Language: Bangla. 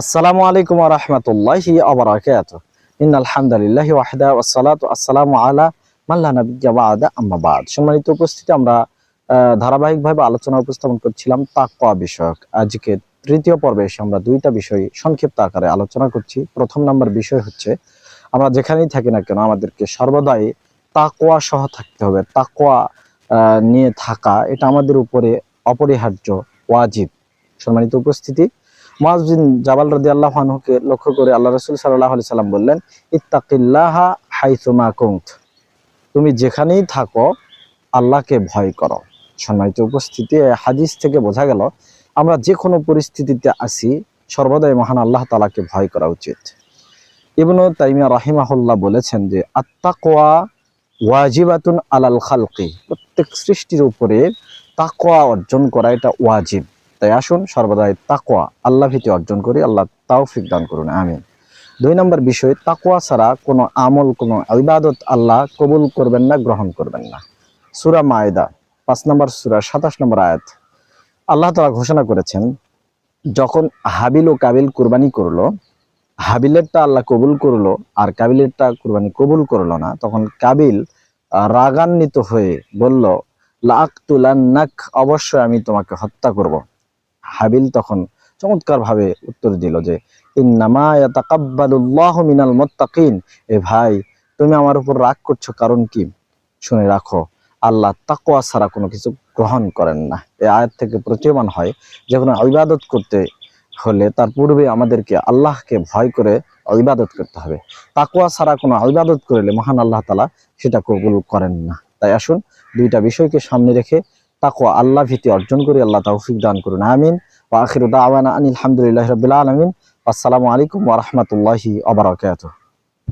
আসসালামু আলাইকুম রহমতুল্লাহি আবরাকাত ইন আলহামদুলিল্লাহ ওয়াহদা ওয়াসসালাতু আসসালামু আলা মাল্লা নবিয়্যা বাদা আম্মা বাদ। সম্মানিত উপস্থিতি আমরা ধারাবাহিকভাবে আলোচনা উপস্থাপন করছিলাম তাকওয়া বিষয়ক। আজকে তৃতীয় পর্বে এসে আমরা দুইটা বিষয় সংক্ষিপ্ত আকারে আলোচনা করছি। প্রথম নাম্বার বিষয় হচ্ছে, আমরা যেখানেই থাকি না কেন, আমাদেরকে সর্বদাই তাকওয়া সহ থাকতে হবে। তাকওয়া নিয়ে থাকা, এটা আমাদের উপরে অপরিহার্য, ওয়াজিব। সম্মানিত উপস্থিতি মুআজ বিন জাবাল রাদিয়াল্লাহু আনহুকে লক্ষ্য করে আল্লাহ রসুল সাল্লাহ আলি সাল্লাম বললেন, ইত্তাকিল্লাহা হাইসুমা কুনত। তুমি যেখানেই থাকো, আল্লাহকে ভয় করো। সম্মানিত উপস্থিতি হাদিস থেকে বোঝা গেল, আমরা যে কোনো পরিস্থিতিতে আসি, সর্বদাই মহান আল্লাহ তালাকে ভয় করা উচিত। ইবনু তাইমিয়া রাহিমাহুল্লাহ বলেছেন যে, আত্তাকওয়া ওয়াজিবাতুন আলাল খালকি। প্রত্যেক সৃষ্টির উপরে তাকওয়া অর্জন করা এটা ওয়াজিব। তাই আসুন, সর্বদাই তাকওয়া আল্লাহ ভীতি অর্জন করি, আল্লাহ তাওফিক দান করুন, আমিন। দুই নম্বর বিষয়, তাকওয়া ছাড়া কোনো আমল, কোনো ইবাদত আল্লাহ কবুল করবেন না, গ্রহণ করবেন না। সুরা মায়দা, পাঁচ নম্বর সুরা, সাতাশ নম্বর আয়াত। আল্লাহ তাআলা ঘোষণা করেছেন, যখন হাবিল ও কাবিল কুরবানি করল, হাবিলেরটা আল্লাহ কবুল করল, আর কাবিলেরটা কুরবানি কবুল করল না, তখন কাবিল রাগান্বিত হয়ে বলল লাক তুলান্নাক অবশ্যই আমি তোমাকে হত্যা করব। হাবিল তখন চমৎকার ভাবে উত্তর দিল যে মিনাল এ ভাই, তুমি আমার উপর রাগ করছ কারণ কি? শুনে রাখো, আল্লাহ তাকোয়া ছাড়া কোনো কিছু গ্রহণ করেন না। এ আয়াত থেকে প্রতীয়মান হয় যে কোনো ইবাদত করতে হলে তার পূর্বে আমাদেরকে আল্লাহকে ভয় করে ইবাদত করতে হবে। তাকোয়া ছাড়া কোনো ইবাদত করলে মহান আল্লাহ তালা সেটা কবুল করেন না। তাই আসুন দুইটা বিষয়কে সামনে রেখে তাকওয়া আল্লাহ ভীতি অর্জন করি, আল্লাহ তৌফিক দান করুন। আমিন। ওয়া আখিরু দাওয়ানা আনিল হামদুলিল্লাহি রাব্বিল আলামিন। আসসালামু আলাইকুম ওয়া রাহমাতুল্লাহি ওয়া বারাকাতুহু।